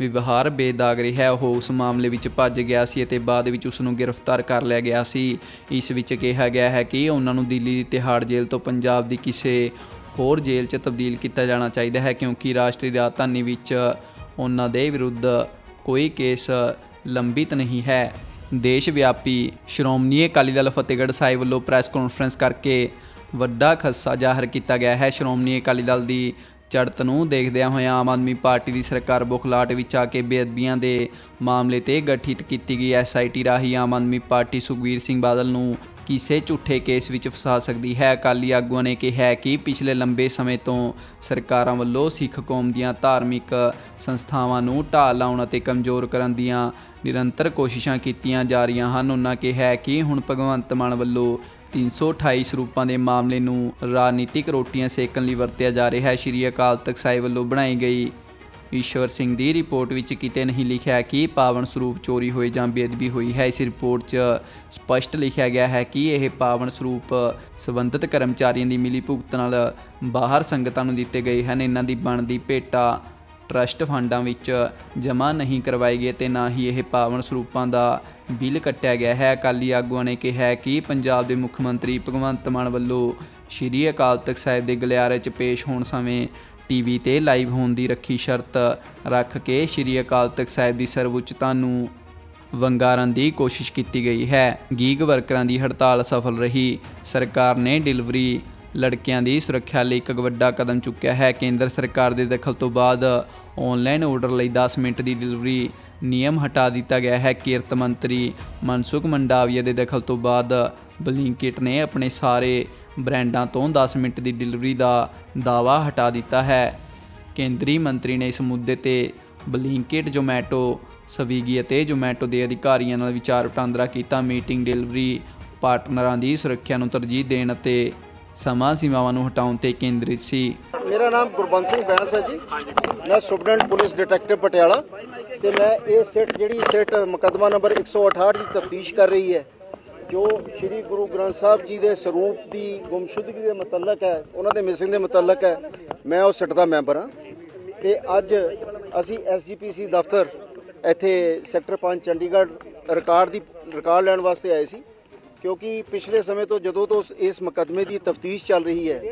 ਵਿਵਹਾਰ ਬੇਦਾਗ ਰਿਹਾ। ਉਹ ਉਸ ਮਾਮਲੇ ਵਿੱਚ ਭੱਜ ਗਿਆ ਸੀ ਅਤੇ ਬਾਅਦ ਵਿੱਚ ਉਸ ਨੂੰ ਗ੍ਰਿਫਤਾਰ ਕਰ ਲਿਆ ਗਿਆ ਸੀ। ਇਸ ਵਿੱਚ ਕਿਹਾ ਗਿਆ ਹੈ ਕਿ ਉਹਨਾਂ ਨੂੰ ਦਿੱਲੀ ਦੀ ਤਿਹਾੜ ਜੇਲ੍ਹ ਤੋਂ ਪੰਜਾਬ ਦੀ ਕਿਸੇ ਹੋਰ ਜੇਲ੍ਹ 'ਚ ਤਬਦੀਲ ਕੀਤਾ ਜਾਣਾ ਚਾਹੀਦਾ ਹੈ, ਕਿਉਂਕਿ ਰਾਸ਼ਟਰੀ ਰਾਜਧਾਨੀ ਵਿੱਚ ਉਹਨਾਂ ਦੇ ਵਿਰੁੱਧ ਕੋਈ ਕੇਸ ਲੰਬਿਤ ਨਹੀਂ ਹੈ। ਦੇਸ਼ ਵਿਆਪੀ ਸ਼੍ਰੋਮਣੀ ਅਕਾਲੀ ਦਲ ਫਤਿਹਗੜ੍ਹ ਸਾਹਿਬ ਵੱਲੋਂ ਪ੍ਰੈਸ ਕਾਨਫਰੰਸ ਕਰਕੇ ਵੱਡਾ ਖੱਸਾ ਜ਼ਾਹਰ ਕੀਤਾ ਗਿਆ ਹੈ। ਸ਼੍ਰੋਮਣੀ ਅਕਾਲੀ ਦਲ ਦੀ ਚੜ੍ਹਤ ਨੂੰ ਦੇਖਦਿਆਂ ਹੋਇਆਂ ਆਮ ਆਦਮੀ ਪਾਰਟੀ ਦੀ ਸਰਕਾਰ ਬੁਖਲਾਟ ਵਿੱਚ ਆ ਕੇ ਬੇਅਦਬੀਆਂ ਦੇ ਮਾਮਲੇ ਤੇ ਗਠਿਤ ਕੀਤੀ ਗਈ। ਐਸਆਈਟੀ ਰਾਹੀਂ ਆਮ ਆਦਮੀ ਪਾਰਟੀ ਸੁਖਬੀਰ ਸਿੰਘ ਬਾਦਲ ਨੂੰ ਕਿਸੇ ਝੂਠੇ ਕੇਸ ਵਿੱਚ ਫਸਾ ਸਕਦੀ ਹੈ। ਅਕਾਲੀ ਆਗੂਆਂ ਨੇ ਕਿਹਾ ਕਿ ਪਿਛਲੇ ਲੰਬੇ ਸਮੇਂ ਤੋਂ ਸਰਕਾਰਾਂ ਵੱਲੋਂ ਸਿੱਖ ਕੌਮ ਦੀਆਂ ਧਾਰਮਿਕ ਸੰਸਥਾਵਾਂ ਨੂੰ ਢਾਹ ਲਾਉਣ ਅਤੇ ਕਮਜ਼ੋਰ ਕਰਨ ਦੀਆਂ ਨਿਰੰਤਰ ਕੋਸ਼ਿਸ਼ਾਂ ਕੀਤੀਆਂ ਜਾ ਰਹੀਆਂ ਹਨ। ਉਹਨਾਂ ਕਿਹਾ ਕਿ ਹੁਣ ਭਗਵੰਤ ਮਾਨ ਵੱਲੋਂ 328 ਸਰੂਪਾਂ ਦੇ ਮਾਮਲੇ ਨੂੰ ਰਾਜਨੀਤਿਕ ਰੋਟੀਆਂ ਸੇਕਣ ਲਈ ਵਰਤਿਆ ਜਾ ਰਿਹਾ ਹੈ। ਸ਼੍ਰੀ ਅਕਾਲ ਤਖਤ ਸਾਹਿਬ ਵੱਲੋਂ ਬਣਾਈ ਗਈ ਈਸ਼ਵਰ ਸਿੰਘ ਦੀ ਰਿਪੋਰਟ ਵਿੱਚ ਕਿਤੇ ਨਹੀਂ ਲਿਖਿਆ ਕਿ ਪਾਵਨ ਸਰੂਪ ਚੋਰੀ ਹੋਏ ਜਾਂ ਬੇਅਦਬੀ ਹੋਈ ਹੈ। ਇਸ ਰਿਪੋਰਟ 'ਚ ਸਪਸ਼ਟ ਲਿਖਿਆ ਗਿਆ ਹੈ ਕਿ ਇਹ ਪਾਵਨ ਸਰੂਪ ਸਬੰਧਤ ਕਰਮਚਾਰੀਆਂ ਦੀ ਮਿਲੀ ਭੁਗਤ ਨਾਲ ਬਾਹਰ ਸੰਗਤਾਂ ਨੂੰ ਦਿੱਤੇ ਗਏ ਹਨ। ਇਹਨਾਂ ਦੀ ਬਣਦੀ ਭੇਟਾ ਟਰਸਟ ਫੰਡਾਂ ਵਿੱਚ ਜਮ੍ਹਾਂ ਨਹੀਂ ਕਰਵਾਏ ਗਏ ਤੇ ਨਾ ਹੀ ਇਹ ਪਾਵਨ ਸਰੂਪਾਂ ਦਾ ਬਿੱਲ ਕੱਟਿਆ ਗਿਆ ਹੈ। ਅਕਾਲੀ ਆਗੂਆਂ ਨੇ ਕਿਹਾ ਕਿ ਪੰਜਾਬ ਦੇ ਮੁੱਖ ਮੰਤਰੀ ਭਗਵੰਤ ਮਾਨ ਵੱਲੋਂ ਸ਼੍ਰੀ ਅਕਾਲ ਤਖਤ ਸਾਹਿਬ ਦੇ ਗਲਿਆਰੇ 'ਚ ਪੇਸ਼ ਹੋਣ ਸਮੇਂ ਟੀਵੀ ਤੇ ਲਾਈਵ ਹੋਣ ਦੀ ਰੱਖੀ ਸ਼ਰਤ ਰੱਖ ਕੇ ਸ਼੍ਰੀ ਅਕਾਲ ਤਖਤ ਸਾਹਿਬ ਦੀ ਸਰਵਉੱਚਤਾ ਨੂੰ ਵੰਗਾਰਨ ਦੀ ਕੋਸ਼ਿਸ਼ ਕੀਤੀ ਗਈ ਹੈ। ਗੀਗ ਵਰਕਰਾਂ ਦੀ ਹੜਤਾਲ ਸਫਲ ਰਹੀ। ਸਰਕਾਰ ਨੇ ਡਿਲੀਵਰੀ ਲੜਕਿਆਂ ਦੀ ਸੁਰੱਖਿਆ ਲਈ ਇੱਕ ਵੱਡਾ ਕਦਮ ਚੁੱਕਿਆ ਹੈ। ਕੇਂਦਰ ਸਰਕਾਰ ਦੇ ਦਖਲ ਤੋਂ ਬਾਅਦ ਆਨਲਾਈਨ ਆਰਡਰ ਲਈ 10 ਮਿੰਟ ਦੀ ਡਿਲੀਵਰੀ ਨਿਯਮ ਹਟਾ ਦਿੱਤਾ ਗਿਆ ਹੈ। ਕਿਰਤ ਮੰਤਰੀ ਮਨਸੁਖ ਮੰਡਾਵੀਆ ਦੇ ਦਖਲ ਤੋਂ ਬਾਅਦ ਬਲਿੰਕਿਟ ਨੇ ਆਪਣੇ ਸਾਰੇ ਬ੍ਰਾਂਡਾਂ ਤੋਂ 10 ਮਿੰਟ ਦੀ ਡਿਲੀਵਰੀ ਦਾ ਦਾਅਵਾ ਹਟਾ ਦਿੱਤਾ ਹੈ। ਕੇਂਦਰੀ ਮੰਤਰੀ ਨੇ ਇਸ ਮੁੱਦੇ ਤੇ ਬਲਿੰਕਿਟ ਜੋਮੈਟੋ, ਸਵੀਗੀ ਅਤੇ ਜੋਮੈਟੋ ਦੇ ਅਧਿਕਾਰੀਆਂ ਨਾਲ ਵਿਚਾਰ ਵਟਾਂਦਰਾ ਕੀਤਾ। ਮੀਟਿੰਗ ਡਿਲੀਵਰੀ ਪਾਰਟਨਰਾਂ ਦੀ ਸੁਰੱਖਿਆ ਨੂੰ ਤਰਜੀਹ ਦੇਣ ਅਤੇ ਸਮਾਂ ਸੀਮਾਵਾਂ ਨੂੰ ਹਟਾਉਣ ਤੇ ਕੇਂਦਰਿਤ ਸੀ। ਮੇਰਾ ਨਾਮ ਗੁਰਬੰਦ ਸਿੰਘ ਬੈਂਸ ਹੈ ਜੀ। ਮੈਂ ਸੁਪਰਡੈਂਟ ਪੁਲਿਸ ਡਿਟੈਕਟਿਵ ਪਟਿਆਲਾ ਤੇ ਮੈਂ ਇਹ ਸਿਟ ਜਿਹੜੀ ਸਿਟ ਮੁਕੱਦਮਾ ਨੰਬਰ 168 ਦੀ ਤਫਤੀਸ਼ ਕਰ ਰਹੀ ਹੈ ਜੋ ਸ੍ਰੀ ਗੁਰੂ ਗ੍ਰੰਥ ਸਾਹਿਬ ਜੀ ਦੇ ਸਰੂਪ ਦੀ ਗੁੰਮਸ਼ੁਦਗੀ ਦੇ ਮੁਤਲਕ ਹੈ, ਉਹਨਾਂ ਦੇ ਮਿਸਿੰਗ ਦੇ ਮੁਤਲਕ ਹੈ, ਮੈਂ ਉਹ ਸਿੱਟ ਦਾ ਮੈਂਬਰ ਹਾਂ। ਤੇ ਅੱਜ ਅਸੀਂ ਐਸਜੀਪੀਸੀ ਦਫ਼ਤਰ ਇੱਥੇ ਸੈਕਟਰ 5 ਚੰਡੀਗੜ੍ਹ ਰਿਕਾਰਡ ਦੀ, ਰਿਕਾਰਡ ਲੈਣ ਵਾਸਤੇ ਆਏ ਸੀ। ਕਿਉਂਕਿ ਪਿਛਲੇ ਸਮੇਂ ਤੋਂ ਜਦੋਂ ਤੋਂ ਇਸ ਮੁਕੱਦਮੇ ਦੀ ਤਫਤੀਸ਼ ਚੱਲ ਰਹੀ ਹੈ,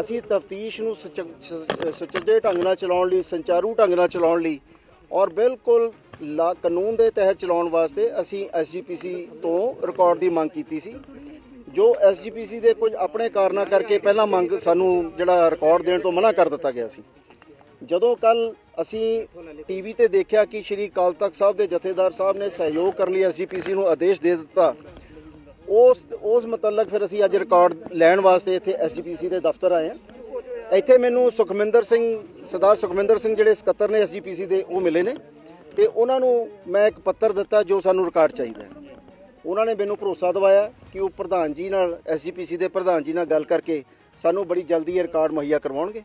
ਅਸੀਂ ਤਫਤੀਸ਼ ਨੂੰ ਸੁਚ- ਸ- ਸੁਚੱਜੇ ਢੰਗ ਨਾਲ ਚਲਾਉਣ ਲਈ, ਸੰਚਾਰੂ ਢੰਗ ਨਾਲ ਚਲਾਉਣ ਲਈ ਔਰ ਬਿਲਕੁਲ ਲਾ ਕਾਨੂੰਨ ਦੇ ਤਹਿਤ ਚਲਾਉਣ ਵਾਸਤੇ ਅਸੀਂ ਐਸਜੀਪੀਸੀ ਤੋਂ ਰਿਕਾਰਡ ਦੀ ਮੰਗ ਕੀਤੀ ਸੀ। ਜੋ ਐਸਜੀਪੀਸੀ ਦੇ ਕੁਝ ਆਪਣੇ ਕਾਰਨਾਂ ਕਰਕੇ ਪਹਿਲਾਂ ਮੰਗ ਸਾਨੂੰ ਜਿਹੜਾ ਰਿਕਾਰਡ ਦੇਣ ਤੋਂ ਮਨਾ ਕਰ ਦਿੱਤਾ ਗਿਆ ਸੀ। ਜਦੋਂ ਕੱਲ ਅਸੀਂ ਟੀਵੀ ਤੇ ਦੇਖਿਆ ਕਿ ਸ਼੍ਰੀ ਅਕਾਲ ਤਖਤ ਸਾਹਿਬ ਦੇ ਜਥੇਦਾਰ ਸਾਹਿਬ ਨੇ ਸਹਿਯੋਗ ਕਰਨ ਲਈ ਐਸਜੀਪੀਸੀ ਨੂੰ ਆਦੇਸ਼ ਦੇ ਦਿੱਤਾ, ਉਸ ਉਸ ਮੁਤਲਕ ਫਿਰ ਅਸੀਂ ਅੱਜ ਰਿਕਾਰਡ ਲੈਣ ਵਾਸਤੇ ਇੱਥੇ ਐਸਜੀਪੀਸੀ ਦੇ ਦਫ਼ਤਰ ਆਏ ਹਾਂ। ਇੱਥੇ ਮੈਨੂੰ ਸੁਖਮਿੰਦਰ ਸਿੰਘ, ਸਰਦਾਰ ਸੁਖਮਿੰਦਰ ਸਿੰਘ ਜਿਹੜੇ ਸਕੱਤਰ ਨੇ ਐਸਜੀਪੀਸੀ ਦੇ, ਉਹ ਮਿਲੇ ਨੇ। ਤੇ ਉਹਨਾਂ ਨੂੰ ਮੈਂ ਇੱਕ ਪੱਤਰ ਦਿੱਤਾ ਜੋ ਸਾਨੂੰ ਰਿਕਾਰਡ ਚਾਹੀਦਾ ਹੈ। ਉਹਨਾਂ ਨੇ ਮੈਨੂੰ ਭਰੋਸਾ ਦਵਾਇਆ ਕਿ ਉਹ ਪ੍ਰਧਾਨ ਜੀ ਨਾਲ ਐਸਜੀਪੀਸੀ ਦੇ ਪ੍ਰਧਾਨ ਜੀ ਨਾਲ ਗੱਲ ਕਰਕੇ ਸਾਨੂੰ ਬੜੀ ਜਲਦੀ ਇਹ ਰਿਕਾਰਡ ਮੁਹੱਈਆ ਕਰਵਾਉਣਗੇ।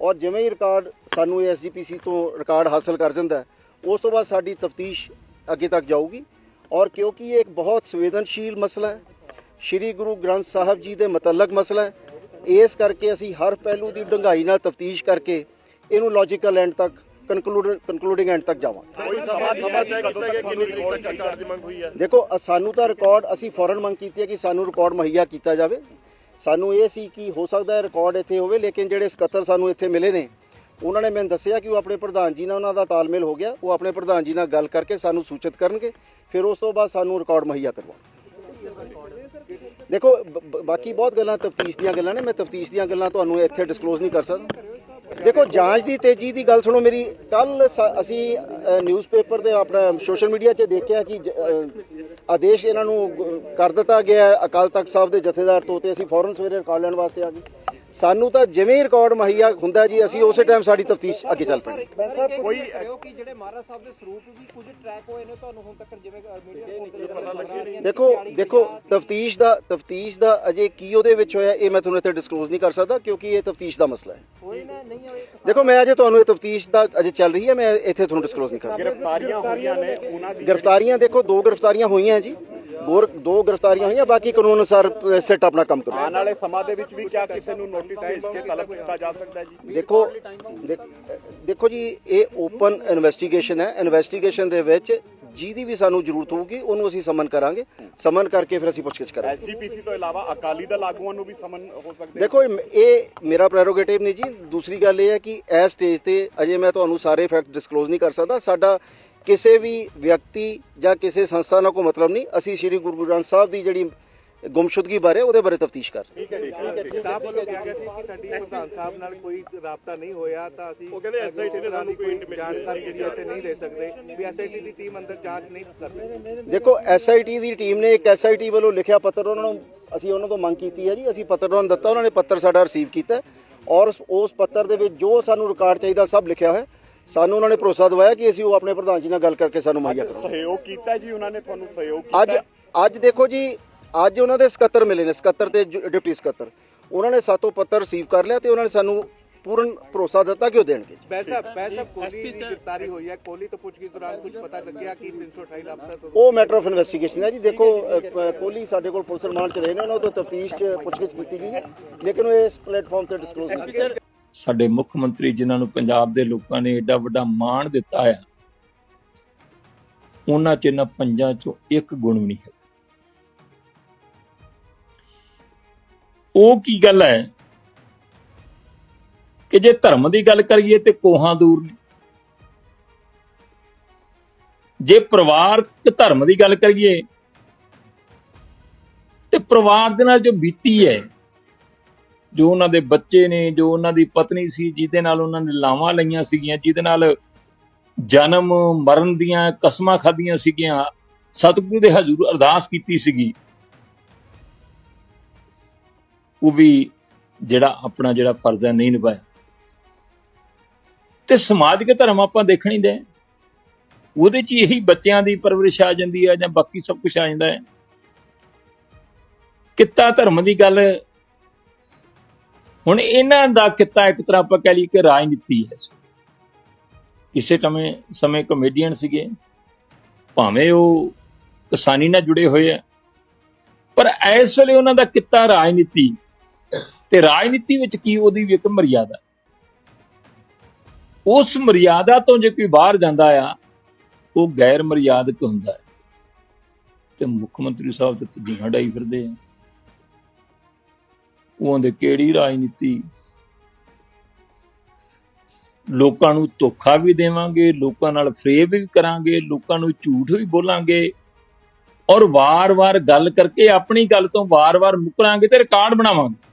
ਔਰ ਜਿਵੇਂ ਹੀ ਰਿਕਾਰਡ ਸਾਨੂੰ ਐਸਜੀਪੀਸੀ ਤੋਂ ਰਿਕਾਰਡ ਹਾਸਲ ਕਰ ਜਾਂਦਾ ਉਸ ਤੋਂ ਬਾਅਦ ਸਾਡੀ ਤਫਤੀਸ਼ ਅੱਗੇ ਤੱਕ ਜਾਊਗੀ। ਔਰ ਕਿਉਂਕਿ ਇਹ ਇੱਕ ਬਹੁਤ ਸੰਵੇਦਨਸ਼ੀਲ ਮਸਲਾ ਹੈ, ਸ਼੍ਰੀ ਗੁਰੂ ਗ੍ਰੰਥ ਸਾਹਿਬ ਜੀ ਦੇ ਮੁਤਲਕ ਮਸਲਾ ਹੈ ਇਸ ਕਰਕੇ ਅਸੀਂ ਹਰ ਪਹਿਲੂ ਦੀ ਡੂੰਘਾਈ ਨਾਲ ਤਫਤੀਸ਼ ਕਰਕੇ ਇਹਨੂੰ ਲੌਜੀਕਲ ਐਂਡ ਤੱਕ ਕਨਕਲੂਡ ਕਨਕਲੂਡਿੰਗ ਐਂਡ ਤੱਕ ਜਾਵਾਂਗੇ। ਹੈ? ਦੇਖੋ ਸਾਨੂੰ ਤਾਂ ਰਿਕਾਰਡ ਅਸੀਂ ਫੌਰਨ ਮੰਗ ਕੀਤੀ ਹੈ ਕਿ ਸਾਨੂੰ ਰਿਕਾਰਡ ਮੁਹੱਈਆ ਕੀਤਾ ਜਾਵੇ। ਸਾਨੂੰ ਇਹ ਸੀ ਕਿ ਹੋ ਸਕਦਾ ਹੈ ਰਿਕਾਰਡ ਇੱਥੇ ਹੋਵੇ ਲੇਕਿਨ ਜਿਹੜੇ ਸਕੱਤਰ ਸਾਨੂੰ ਇੱਥੇ ਮਿਲੇ ਨੇ ਉਹਨਾਂ ਨੇ ਮੈਨੂੰ ਦੱਸਿਆ ਕਿ ਉਹ ਆਪਣੇ ਪ੍ਰਧਾਨ ਜੀ ਨਾਲ ਉਹਨਾਂ ਦਾ ਤਾਲਮੇਲ ਹੋ ਗਿਆ। ਉਹ ਆਪਣੇ ਪ੍ਰਧਾਨ ਜੀ ਨਾਲ ਗੱਲ ਕਰਕੇ ਸਾਨੂੰ ਸੂਚਿਤ ਕਰਨਗੇ। ਫਿਰ ਉਸ ਤੋਂ ਬਾਅਦ ਸਾਨੂੰ ਰਿਕਾਰਡ ਮੁਹੱਈਆ ਕਰਵਾਉਣਗੇ। ਦੇਖੋ, ਬ- ਬਾਕੀ ਬਹੁਤ ਗੱਲਾਂ, ਤਫਤੀਸ਼ ਦੀਆਂ ਗੱਲਾਂ ਨੇ, ਮੈਂ ਤਫਤੀਸ਼ ਦੀਆਂ ਗੱਲਾਂ ਤੁਹਾਨੂੰ ਇੱਥੇ ਡਿਸਕਲੋਜ਼ ਨਹੀਂ ਕਰ ਸਕਦਾ। ਦੇਖੋ, ਜਾਂਚ ਦੀ ਤੇਜ਼ੀ ਦੀ ਗੱਲ ਸੁਣੋ ਮੇਰੀ ਕੱਲ ਅਸੀਂ ਨਿਊਜ਼ਪੇਪਰ ਤੇ ਆਪਣਾ ਸੋਸ਼ਲ ਮੀਡੀਆ 'ਚ ਦੇਖਿਆ ਕਿ ਜ- ਆਦੇਸ਼ ਇਹਨਾਂ ਨੂੰ ਕਰ ਦਿੱਤਾ ਗਿਆ ਅਕਾਲ ਤਖਤ ਸਾਹਿਬ ਦੇ ਜਥੇਦਾਰ ਤੋਂ ਤੇ ਅਸੀਂ ਫੌਰਨ ਸਵੇਰੇ ਰਿਕਾਰਡ ਲੈਣ ਵਾਸਤੇ ਆ ਗਏ। ਸਾਨੂੰ ਤਾਂ ਜਿਵੇਂ ਰਿਕਾਰਡ ਮੁਹੱਈਆ ਹੁੰਦਾ ਜੀ ਅਸੀਂ ਉਸੇ ਟਾਈਮ ਸਾਡੀ ਤਫਤੀਸ਼ ਅੱਗੇ ਚੱਲ ਪੈਣੀ। ਕੋਈ ਹੋ ਕਿ ਜਿਹੜੇ ਮਹਾਰਾਜ ਸਾਹਿਬ ਦੇ ਸਰੂਪ ਵੀ ਕੁਝ ਟਰੈਕ ਹੋਏ ਨੇ ਤੁਹਾਨੂੰ ਹੁਣ ਤੱਕ ਜਿਵੇਂ ਮੀਡੀਆ ਪਤਾ ਲੱਗਿਆ ਦੇਖੋ ਦੇਖੋ ਤਫਤੀਸ਼ ਦਾ ਤਫਤੀਸ਼ ਦਾ ਅਜੇ ਕੀ ਉਹਦੇ ਵਿੱਚ ਹੋਇਆ ਇਹ ਮੈਂ ਤੁਹਾਨੂੰ ਇੱਥੇ ਡਿਸਕਲੋਜ਼ ਨਹੀਂ ਕਰ ਸਕਦਾ ਕਿਉਂਕਿ ਇਹ ਤਫਤੀਸ਼ ਦਾ ਮਸਲਾ ਹੈ। ਦੇਖੋ ਮੈਂ ਅਜੇ ਤੁਹਾਨੂੰ ਇਹ ਤਫਤੀਸ਼ ਦਾ ਅਜੇ ਚੱਲ ਰਹੀ ਹੈ ਮੈਂ ਇੱਥੇ ਤੁਹਾਨੂੰ ਡਿਸਕਲੋਜ਼ ਨਹੀਂ ਕਰ ਸਕਦਾ। ਗ੍ਰਿਫਤਾਰੀਆਂ ਹੋਈਆਂ ਨੇ ਉਹਨਾਂ ਦੀ ਗ੍ਰਿਫਤਾਰੀਆਂ ਦੇਖੋ ਦੋ ਗ੍ਰਿਫਤਾਰੀਆਂ ਹੋਈਆਂ ਜੀ। ਗੋਰ ਦੋ ਗ੍ਰਿਫਤਾਰੀਆਂ ਹੋਈਆਂ ਬਾਕੀ ਕਾਨੂੰਨ ਅਨੁਸਾਰ ਸੈੱਟ ਆਪਣਾ ਕੰਮ ਕਰੋ। ਆਉਣ ਵਾਲੇ ਸਮਾਂ ਦੇ ਵਿੱਚ ਵੀ ਕਿਆ ਕਿਸੇ ਨੂੰ ਨੋਟਿਸ ਭੇਜ ਕੇ ਤਲਬ ਕੀਤਾ ਜਾ ਸਕਦਾ ਹੈ ਜੀ? ਦੇਖੋ ਦੇਖ- ਜੀ ਇਹ ਓਪਨ ਇਨਵੈਸਟੀਗੇਸ਼ਨ ਹੈ। ਇਨਵੈਸਟੀਗੇਸ਼ਨ ਦੇ ਵਿੱਚ ਜਿਹਦੀ ਵੀ ਸਾਨੂੰ ਜ਼ਰੂਰਤ ਹੋਊਗੀ ਉਹਨੂੰ ਅਸੀਂ ਸਮਨ ਕਰਾਂਗੇ। ਸਮਨ ਕਰਕੇ ਫਿਰ ਅਸੀਂ ਪੁੱਛਗਿੱਛ ਕਰਾਂਗੇ। ਐਸਜੀਪੀਸੀ ਤੋਂ ਇਲਾਵਾ ਅਕਾਲੀ ਦਲ ਆਗੂਆਂ ਨੂੰ ਵੀ ਸਮਨ ਹੋ ਸਕਦੇ ਦੇਖੋ ਇਹ ਮੇਰਾ ਪ੍ਰੈਰੋਗੇਟਿਵ ਨਹੀਂ ਜੀ। ਦੂਸਰੀ ਗੱਲ ਇਹ ਹੈ ਕਿ ਇਸ ਸਟੇਜ ਤੇ ਅਜੇ ਮੈਂ ਤੁਹਾਨੂੰ ਸਾਰੇ ਫੈਕਟ ਡਿਸਕਲੋਜ਼ ਨਹੀਂ ਕਰ ਸਕਦਾ। ਸਾਡਾ ਕਿਸੇ ਵੀ ਵਿਅਕਤੀ ਜਾਂ ਕਿਸੇ ਸੰਸਥਾ ਨਾਲ ਕੋਈ ਮਤਲਬ ਨਹੀਂ ਅਸੀਂ ਸ੍ਰੀ ਗੁਰੂ ਗ੍ਰੰਥ ਸਾਹਿਬ ਦੀ ਜਿਹੜੀ ਗੁੰਮਸ਼ੁਦਗੀ ਬਾਰੇ ਉਹਦੇ ਬਾਰੇ ਤਫਤੀਸ਼ ਕਰ ਰਹੇ ਹਾਂ। ਸਟਾਫ ਵੱਲੋਂ ਕਿਹਾ ਗਿਆ ਸੀ ਕਿ ਸਾਡੀ ਪ੍ਰਧਾਨ ਸਾਹਿਬ ਨਾਲ ਕੋਈ ਰਾਬਤਾ ਨਹੀਂ ਹੋਇਆ ਤਾਂ ਅਸੀਂ ਉਹ ਕਹਿੰਦੇ SIT ਨੇ ਸਾਨੂੰ ਕੋਈ intimation ਜਾਣਕਾਰੀ ਜਿਹੜੀ ਇੱਥੇ ਨਹੀਂ ਦੇ ਸਕਦੇ ਵੀ ਐਸਆਈਟੀ ਦੀ ਟੀਮ ਅੰਦਰ ਜਾਂਚ ਨਹੀਂ ਕਰ ਸਕਦੀ ਦੇਖੋ ਐਸਆਈਟੀ ਦੀ ਟੀਮ ਨੇ ਇੱਕ ਐਸਆਈਟੀ ਵੱਲੋਂ ਲਿਖਿਆ ਪੱਤਰ ਉਹਨਾਂ ਨੂੰ ਅਸੀਂ ਉਹਨਾਂ ਤੋਂ ਮੰਗ ਕੀਤੀ ਹੈ ਜੀ ਅਸੀਂ ਪੱਤਰ ਉਹਨਾਂ ਨੂੰ ਦਿੱਤਾ ਉਹਨਾਂ ਨੇ ਪੱਤਰ ਸਾਡਾ ਰਿਸੀਵ ਕੀਤਾ ਔਰ ਉਸ- ਉਸ ਪੱਤਰ ਦੇ ਵਿੱਚ ਜੋ ਸਾਨੂੰ ਰਿਕਾਰਡ ਚਾਹੀਦਾ ਸਭ ਲਿਖਿਆ ਹੋਇਆ ਹੈ। ਸਾਨੂੰ ਉਹਨਾਂ ਨੇ ਭਰੋਸਾ ਦਿਵਾਇਆ ਕਿ ਅਸੀਂ ਉਹ ਆਪਣੇ ਪ੍ਰਧਾਨ ਜੀ ਨਾਲ ਗੱਲ ਕਰਕੇ ਸਾਨੂੰ ਮੁਹੱਈਆ ਕਰਾਂਗੇ। ਸਹਿਯੋਗ ਕੀਤਾ ਜੀ ਉਹਨਾਂ ਨੇ ਤੁਹਾਨੂੰ ਸਹਿਯੋਗ ਕੀਤਾ। ਅੱਜ ਅੱਜ ਦੇਖੋ ਜੀ ਅੱਜ ਉਹਨਾਂ ਦੇ ਸਕੱਤਰ ਮਿਲੇ ਨੇ ਸਕੱਤਰ ਤੇ ਡਿਪਟੀ ਸਕੱਤਰ। ਉਹਨਾਂ ਨੇ ਸਾਤੋਂ ਪੱਤਰ ਰਿਸੀਵ ਕਰ ਲਿਆ ਤੇ ਉਹਨਾਂ ਨੇ ਸਾਨੂੰ ਪੂਰਨ ਭਰੋਸਾ ਦਿੱਤਾ ਕਿ ਉਹ ਦੇਣਗੇ ਜੀ। ਬੈਸਾ ਬੈਸਾ ਕੋਹਲੀ ਦੀ ਗ੍ਰਿਫਤਾਰੀ ਹੋਈ ਹੈ। ਕੋਹਲੀ ਤੋਂ ਪੁੱਛਗਿੱਛ ਦੌਰਾਨ ਕੁਝ ਪਤਾ ਲੱਗਿਆ ਕਿ 328 ਲਾਪਤਾ ਉਹ ਮੈਟਰ ਆਫ ਇਨਵੈਸਟੀਗੇਸ਼ਨ ਹੈ ਜੀ। ਦੇਖੋ ਕੋਹਲੀ ਸਾਡੇ ਕੋਲ ਪੁਲਿਸ ਰਿਮਾਂਡ ਚ ਰਹੇ ਨੇ ਉਹਨਾਂ ਤੋਂ ਤਫਤੀਸ਼ ਚ ਪੁੱਛਗਿੱਛ ਕੀਤੀ ਗਈ ਹੈ। ਲੇਕਿਨ ਉਹ ਇਸ ਪਲੇਟਫਾਰਮ ਤੇ ਡਿਸਕਲੋਜ਼ ਨਹੀਂ ਸਾਡੇ ਮੁੱਖ ਮੰਤਰੀ ਜਿਨ੍ਹਾਂ ਨੂੰ ਪੰਜਾਬ ਦੇ ਲੋਕਾਂ ਨੇ ਏਡਾ ਵੱਡਾ ਮਾਣ ਦਿੱਤਾ ਆ, ਉਹਨਾਂ ਚ ਇਹਨਾਂ ਪੰਜਾਂ ਚੋਂ ਇੱਕ ਗੁਣ ਵੀ ਨਹੀਂ ਹੈ। ਉਹ ਕੀ ਗੱਲ ਹੈ ਕਿ ਜੇ ਧਰਮ ਦੀ ਗੱਲ ਕਰੀਏ ਤੇ ਕੋਹਾਂ ਦੂਰ ਨੇ। ਜੇ ਪਰਿਵਾਰਕ ਧਰਮ ਦੀ ਗੱਲ ਕਰੀਏ ਤੇ ਪਰਿਵਾਰ ਦੇ ਨਾਲ ਜੋ ਬੀਤੀ ਹੈ ਜੋ ਉਹਨਾਂ ਦੇ ਬੱਚੇ ਨੇ, ਜੋ ਉਹਨਾਂ ਦੀ ਪਤਨੀ ਸੀ, ਜਿਹਦੇ ਨਾਲ ਉਹਨਾਂ ਨੇ ਲਾਵਾਂ ਲਈਆਂ ਸੀਗੀਆਂ, ਜਿਹਦੇ ਨਾਲ ਜਨਮ ਮਰਨ ਦੀਆਂ ਕਸਮਾਂ ਖਾਧੀਆਂ ਸੀਗੀਆਂ, ਸਤਿਗੁਰੂ ਦੇ ਹਜ਼ੂਰ ਅਰਦਾਸ ਕੀਤੀ ਸੀਗੀ। ਉਹ ਵੀ ਜਿਹੜਾ ਆਪਣਾ ਜਿਹੜਾ ਫਰਜ਼ ਹੈ, ਨਹੀਂ ਨਿਭਾਇਆ। ਤੇ ਸਮਾਜਿਕ ਧਰਮ ਆਪਾਂ ਦੇਖਣ ਹੀ ਦੇ ਉਹਦੇ ਚ ਇਹੀ ਬੱਚਿਆਂ ਦੀ ਪਰਵਰਿਸ਼ ਆ ਜਾਂਦੀ ਹੈ ਜਾਂ ਬਾਕੀ ਸਭ ਕੁਝ ਆ ਜਾਂਦਾ ਹੈ। ਕਿੱਤਾ ਧਰਮ ਦੀ ਗੱਲ ਹੁਣ ਇਹਨਾਂ ਦਾ ਕਿੱਤਾ ਇੱਕ ਤਰ੍ਹਾਂ ਆਪਾਂ ਕਹਿ ਲਈਏ ਕਿ ਰਾਜਨੀਤੀ ਹੈ ਕਿਸੇ ਸਮੇਂ ਸਮੇਂ ਕਮੇਡੀਅਨ ਸੀਗੇ, ਭਾਵੇਂ ਉਹ ਕਿਸਾਨੀ ਨਾਲ ਜੁੜੇ ਹੋਏ ਆ, ਪਰ ਇਸ ਵੇਲੇ ਉਹਨਾਂ ਦਾ ਕਿੱਤਾ ਰਾਜਨੀਤੀ ਤੇ ਰਾਜਨੀਤੀ ਵਿੱਚ ਕੀ ਉਹਦੀ ਵੀ ਇੱਕ ਮਰਿਆਦਾ। ਉਸ ਮਰਿਆਦਾ ਤੋਂ ਜੇ ਕੋਈ ਬਾਹਰ ਜਾਂਦਾ ਆ, ਉਹ ਗੈਰ ਮਰਿਆਦਕ ਹੁੰਦਾ ਹੈ। ਤੇ ਮੁੱਖ ਮੰਤਰੀ ਸਾਹਿਬ ਤੇ ਤਜੀਹਾਂ ਡਾਈ ਫਿਰਦੇ ਆ। ਉਹਦੇ ਕਿਹੜੀ ਰਾਜਨੀਤੀ? ਲੋਕਾਂ ਨੂੰ ਧੋਖਾ ਵੀ ਦੇਵਾਂਗੇ, ਲੋਕਾਂ ਨਾਲ ਫਰੇਬ ਵੀ ਕਰਾਂਗੇ, ਲੋਕਾਂ ਨੂੰ ਝੂਠ ਵੀ ਬੋਲਾਂਗੇ ਔਰ ਵਾਰ-ਵਾਰ ਗੱਲ ਕਰਕੇ ਆਪਣੀ ਗੱਲ ਤੋਂ ਵਾਰ-ਵਾਰ ਮੁਕਰਾਂਗੇ ਤੇ ਰਿਕਾਰਡ ਬਣਾਵਾਂਗੇ।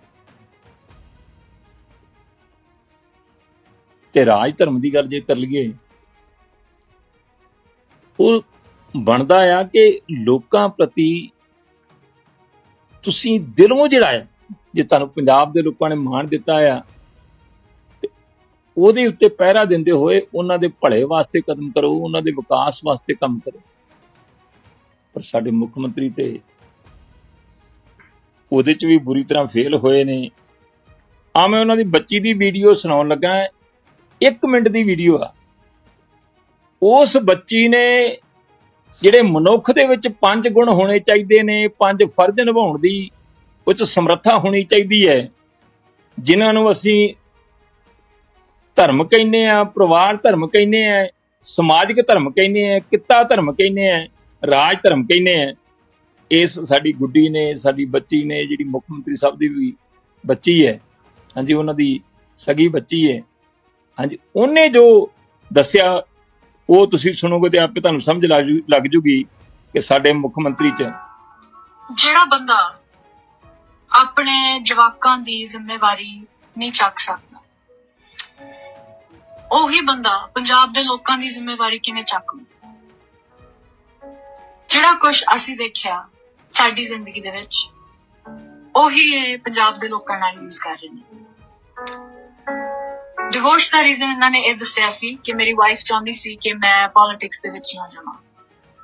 ਤੇ ਰਾਜ ਧਰਮ ਦੀ ਗੱਲ ਜੇ ਕਰ ਲਈਏ, ਉਹ ਬਣਦਾ ਆ ਕਿ ਲੋਕਾਂ ਪ੍ਰਤੀ ਤੁਸੀਂ ਦਿਲੋਂ ਜਿਹੜਾ ਆ ਜੇ ਤੁਹਾਨੂੰ ਪੰਜਾਬ ਦੇ ਲੋਕਾਂ ਨੇ ਮਾਣ ਦਿੱਤਾ ਆ ਉਹਦੇ ਉੱਤੇ ਪਹਿਰਾ ਦਿੰਦੇ ਹੋਏ ਉਹਨਾਂ ਦੇ ਭਲੇ ਵਾਸਤੇ ਕਦਮ ਕਰੋ, ਉਹਨਾਂ ਦੇ ਵਿਕਾਸ ਵਾਸਤੇ ਕੰਮ ਕਰੋ। ਪਰ ਸਾਡੇ ਮੁੱਖ ਮੰਤਰੀ ਤੇ ਉਹਦੇ ਚ ਵੀ ਬੁਰੀ ਤਰ੍ਹਾਂ ਫੇਲ ਹੋਏ ਨੇ। ਆ ਮੈਂ ਉਹਨਾਂ ਦੀ ਬੱਚੀ ਦੀ ਵੀਡੀਓ ਸੁਣਾਉਣ ਲੱਗਾ 1 ਮਿੰਟ ਦੀ ਵੀਡੀਓ ਆ। ਉਸ ਬੱਚੀ ਨੇ ਜਿਹੜੇ ਮਨੁੱਖ ਦੇ ਵਿੱਚ ਪੰਜ ਗੁਣ ਹੋਣੇ ਚਾਹੀਦੇ ਨੇ, ਪੰਜ ਫਰਜ਼ ਨਿਭਾਉਣ ਦੀ ਉਹ ਚ ਸਮਰੱਥਾ ਹੋਣੀ ਚਾਹੀਦੀ ਹੈ। ਜਿਨ੍ਹਾਂ ਨੂੰ ਅਸੀਂ ਧਰਮ ਕਹਿੰਦੇ ਆ ਪਰਿਵਾਰ ਧਰਮ ਕਹਿੰਦੇ ਆ ਸਮਾਜਿਕ ਧਰਮ ਕਹਿੰਦੇ ਆ ਕਿੱਤਾ ਧਰਮ ਕਹਿੰਦੇ ਆ ਰਾਜ ਧਰਮ ਕਹਿੰਦੇ ਆ ਇਸ ਸਾਡੀ ਗੁੱਡੀ ਨੇ, ਸਾਡੀ ਬੱਚੀ ਨੇ, ਜਿਹੜੀ ਮੁੱਖ ਮੰਤਰੀ ਸਾਹਿਬ ਦੀ ਵੀ ਬੱਚੀ ਹੈ, ਹਾਂਜੀ, ਉਹਨਾਂ ਦੀ ਸਗੀ ਬੱਚੀ ਹੈ। ਹਾਂਜੀ, ਉਹਨੇ ਜੋ ਦੱਸਿਆ, ਉਹ ਤੁਸੀਂ ਸੁਣੋਗੇ ਤੇ ਆਪੇ ਤੁਹਾਨੂੰ ਸਮਝ ਲੱਗ ਲੱਗ ਜੂਗੀ ਕਿ ਸਾਡੇ ਮੁੱਖ ਮੰਤਰੀ ਚ ਜਿਹੜਾ ਬੰਦਾ ਆਪਣੇ ਜਵਾਕਾਂ ਦੀ ਜ਼ਿੰਮੇਵਾਰੀ ਨਹੀਂ ਚੱਕ ਸਕਦਾ। ਉਹੀ ਬੰਦਾ ਪੰਜਾਬ ਦੇ ਲੋਕਾਂ ਦੀ ਜ਼ਿੰਮੇਵਾਰੀ ਕਿਵੇਂ ਚੱਕ? ਜਿਹੜਾ ਕੁਝ ਅਸੀਂ ਦੇਖਿਆ ਸਾਡੀ ਜ਼ਿੰਦਗੀ ਦੇ ਵਿੱਚ, ਉਹੀ ਇਹ ਪੰਜਾਬ ਦੇ ਲੋਕਾਂ ਨਾਲ ਯੂਜ਼ ਕਰ ਰਹੇ ਨੇ। ਡਿਵੋਰਸ ਦਾ ਰੀਜ਼ਨ ਇਹਨਾਂ ਨੇ ਇਹ ਦੱਸਿਆ ਸੀ ਕਿ ਮੇਰੀ ਵਾਈਫ ਚਾਹੁੰਦੀ ਸੀ ਕਿ ਮੈਂ ਪੋਲਿਟਿਕਸ ਦੇ ਵਿੱਚ ਨਾ ਜਾਵਾਂ।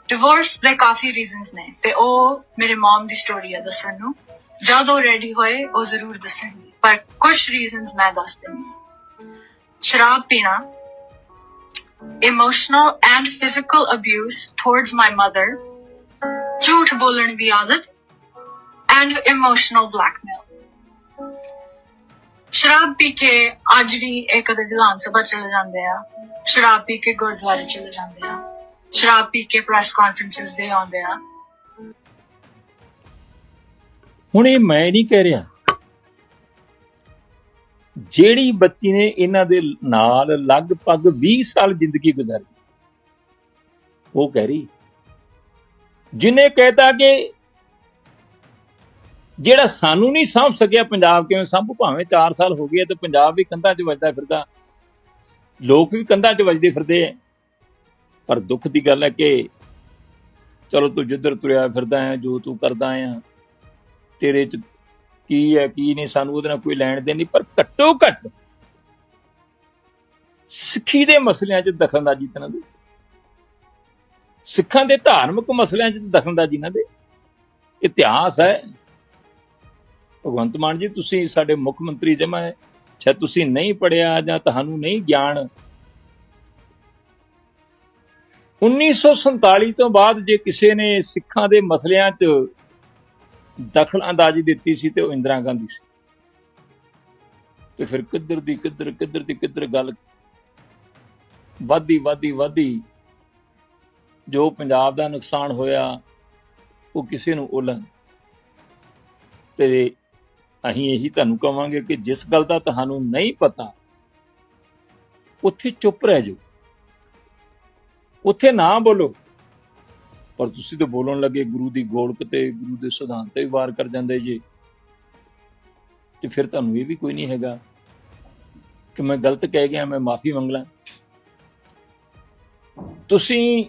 ਡਿਵੋਰਸ ਦੇ ਕਾਫੀ ਰੀਜ਼ਨਸ ਨੇ ਤੇ ਉਹ ਮੇਰੇ ਮਮ ਦੀ ਸਟੋਰੀ ਹੈ ਦੱਸਣ ਨੂੰ। ਜਦ ਉਹ ਰੈਡੀ ਹੋਏ ਉਹ ਜ਼ਰੂਰ ਦੱਸਣਗੇ ਪਰ ਕੁਝ ਰੀਜ਼ਨਸ ਮੈਂ ਦੱਸ ਦਿੰਦੀ ਸ਼ਰਾਬ ਪੀਣਾ emotional and physical abuse towards my mother ਝੂਠ ਬੋਲਣ ਦੀ ਆਦਤ ਐਂਡ ਇਮੋਸ਼ਨਲ ਬਲੈਕਮੇਲ ਸ਼ਰਾਬ ਪੀ ਕੇ ਅੱਜ ਵੀ ਇਹ ਕਦੇ ਵਿਧਾਨ ਸਭਾ ਚਲੇ ਜਾਂਦੇ ਆ ਸ਼ਰਾਬ ਪੀ ਕੇ ਗੁਰਦੁਆਰੇ ਚਲੇ ਜਾਂਦੇ ਆ ਸ਼ਰਾਬ ਪੀ ਕੇ ਪ੍ਰੈਸ ਕਾਨਫਰੰਸਿਸ ਦੇ ਆਉਂਦੇ ਆ ਹੁਣ ਇਹ ਮੈਂ ਨਹੀਂ ਕਹਿ ਰਿਹਾ। ਜਿਹੜੀ ਬੱਚੀ ਨੇ ਇਹਨਾਂ ਦੇ ਨਾਲ ਲਗਭਗ 20 ਸਾਲ ਜ਼ਿੰਦਗੀ ਗੁਜ਼ਾਰੀ, ਉਹ ਕਹਿ ਰਹੀ। ਜਿਨੇ ਕਹਿਤਾ ਕਿ ਜਿਹੜਾ ਸਾਨੂੰ ਨਹੀਂ ਸਾਂਭ ਸਕਿਆ ਪੰਜਾਬ ਕਿਵੇਂ ਸੰਭੂ, ਭਾਵੇਂ 4 ਸਾਲ ਹੋ ਗਏ ਤੇ ਪੰਜਾਬ ਵੀ ਕੰਧਾਂ 'ਚ ਵੱਜਦਾ ਫਿਰਦਾ, ਲੋਕ ਵੀ ਕੰਧਾਂ 'ਚ ਵੱਜਦੇ ਫਿਰਦੇ ਐ ਪਰ ਦੁੱਖ ਦੀ ਗੱਲ ਹੈ ਕਿ ਚਲੋ ਤੂੰ ਜਿੱਧਰ ਤੁਰਿਆ ਫਿਰਦਾ ਹੈ, ਜੋ ਤੂੰ ਕਰਦਾ ਹੈ ਤੇਰੇ 'ਚ ਕੀ ਹੈ, ਕੀ ਨਹੀਂ, ਸਾਨੂੰ ਉਹਦੇ ਨਾਲ ਕੋਈ ਲੈਣ ਦੇਣ ਨਹੀਂ, ਪਰ ਘੱਟੋ ਘੱਟ ਸਿੱਖੀ ਦੇ ਮਸਲਿਆਂ 'ਚ ਦਖਲਅੰਦਾਜ਼ੀ ਤਾਂ ਦੇ। ਸਿੱਖਾਂ ਦੇ ਧਾਰਮਿਕ ਮਸਲਿਆਂ 'ਚ ਦਖਲਅੰਦਾਜ਼ੀ ਨਾ ਦੇ। ਇਤਿਹਾਸ ਹੈ। ਭਗਵੰਤ ਮਾਨ ਜੀ, ਤੁਸੀਂ ਸਾਡੇ ਮੁੱਖ ਮੰਤਰੀ ਜਮਾ ਹੈ। ਸ਼ਾਇਦ ਤੁਸੀਂ ਨਹੀਂ ਪੜਿਆ ਜਾਂ ਤੁਹਾਨੂੰ ਨਹੀਂ ਗਿਆਨ। 1947 ਤੋਂ ਬਾਅਦ ਜੇ ਕਿਸੇ ਨੇ ਸਿੱਖਾਂ ਦੇ ਮਸਲਿਆਂ 'ਚ ਦਖਲ ਅੰਦਾਜ਼ੀ ਦਿੱਤੀ ਸੀ ਤੇ ਉਹ ਇੰਦਰਾ ਗਾਂਧੀ ਸੀ। ਤੇ ਫਿਰ ਕਿੱਧਰ ਦੀ ਕਿੱਧਰ ਕਿੱਧਰ ਦੀ ਕਿੱਧਰ ਗੱਲ ਵਾਦੀ ਵਾਦੀ ਵਾਦੀ ਜੋ ਪੰਜਾਬ ਦਾ ਨੁਕਸਾਨ ਹੋਇਆ, ਉਹ ਕਿਸੇ ਨੂੰ ਓਲਾ ਤੇ ਅਸੀਂ ਇਹੀ ਤੁਹਾਨੂੰ ਕਵਾਂਗੇ ਕਿ ਜਿਸ ਗੱਲ ਦਾ ਤੁਹਾਨੂੰ ਨਹੀਂ ਪਤਾ, ਉੱਥੇ ਚੁੱਪ ਰਹਿ ਜਾਓ। ਉੱਥੇ ਨਾ ਬੋਲੋ। ਪਰ ਤੁਸੀਂ ਤਾਂ ਬੋਲਣ ਲੱਗੇ ਗੁਰੂ ਦੀ ਗੋਲਕ ਤੇ, ਗੁਰੂ ਦੇ ਸਿਧਾਂਤ ਤੇ ਵੀ ਵਾਰ ਕਰ ਜਾਂਦੇ ਜੀ। ਤੇ ਫਿਰ ਤੁਹਾਨੂੰ ਇਹ ਵੀ ਕੋਈ ਨਹੀਂ ਹੈਗਾ ਕਿ ਮੈਂ ਗਲਤ ਕਹਿ ਗਿਆ, ਮੈਂ ਮਾਫੀ ਮੰਗ ਲਾਂ। ਤੁਸੀਂ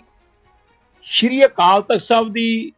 ਸ਼੍ਰੀ ਅਕਾਲ ਤਖਤ ਸਾਹਿਬ ਦੀ